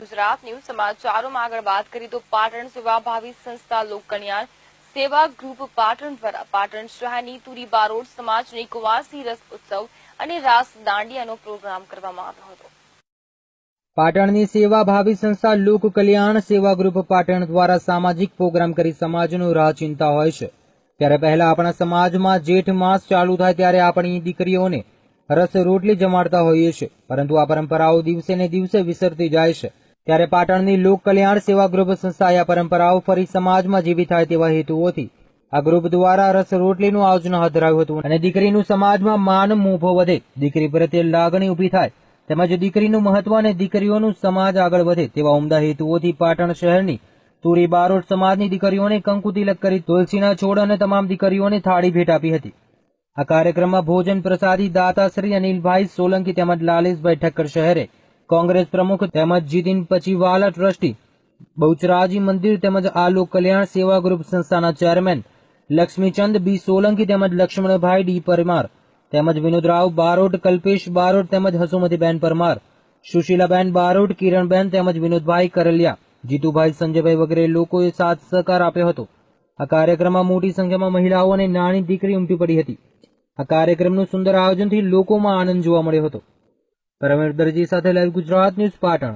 Gujarat news સમાચારોમાં આગળ વાત કરીએ તો પાટણ સેવાભાવી સંસ્થા લોક કલ્યાણ સેવા ગ્રુપ પાટણ દ્વારા પાટણ શહેરની તુરી બારોડ સમાજની કુવાસી રસ ઉત્સવ અને રાસ દાંડિયાનો પ્રોગ્રામ કરવામાં આવ્યો હતો. પાટણની સેવાભાવી સંસ્થા લોક કલ્યાણ સેવા ગ્રુપ પાટણ દ્વારા સામાજિક પ્રોગ્રામ કરી સમાજનો રાહ ચિંતા હોય છે. ત્યારે પહેલા આપણા સમાજમાં જેઠ માસ ચાલુ થાય ત્યારે આપણી દીકરીઓને રસ રોટલી જમાડતા હોઈએ છીએ. પરંતુ આ પરંપરાઓ દિવસે ને દિવસે વિસરતી જાય છે. ત્યારે પાટણની લોક કલ્યાણ સેવા ગ્રુપ સંસ્થાએ પરંપરાઓ ફરી સમાજમાં જીવી થાય તેવા હેતુઓથી આ ગ્રુપ દ્વારા રસ રોટલીનું આયોજન હાથ ધરાયું હતું અને દીકરીનું સમાજમાં માન, મોભો વધે. દીકરી પ્રત્યે લાગણી ઊભી થાય તેમજ દીકરીનું મહત્વ અને દીકરીઓનું સમાજ આગળ વધે તેવા ઉમદા હેતુઓથી પાટણ શહેરની તુરી બારોટ સમાજની દીકરીઓને કંકુ તિલક કરી તુલસીના છોડ અને તમામ દીકરીઓને થાળી ભેટ આપી હતી. આ કાર્યક્રમમાં ભોજન પ્રસાદી દાતા શ્રી અનિલભાઈ સોલંકી તેમજ લાલેશભાઈ ઠક્કર શહેરે કોંગ્રેસ પ્રમુખ તેમજ જીતીન પચીવાલા ટ્રસ્ટી બહુચરાજી મંદિર તેમજ આ લોક કલ્યાણ સેવા ગ્રુપ સંસ્થાના ચેરમેન લક્ષ્મીચંદ બી સોલંકી તેમજ લક્ષ્મણભાઈ ડી પરમાર તેમજ વિનોદરાવ બારોટ, કલ્પેશ બારોટ તેમજ હસુમતીબેન પરમાર, સુશીલાબેન બારોટ, કિરણબેન તેમજ વિનોદભાઈ કરલિયા, જીતુભાઈ સંજયભાઈ વગેરે લોકોએ સાથ સહકાર આપ્યો હતો. આ કાર્યક્રમમાં મોટી સંખ્યામાં મહિલાઓ અને નાની દીકરી ઉમટી પડી હતી. આ કાર્યક્રમનું સુંદર આયોજનથી લોકોમાં આનંદ જોવા મળ્યો હતો. પરમેશ દરજી સાથે લાઈવ ગુજરાત ન્યૂઝ પાટણ.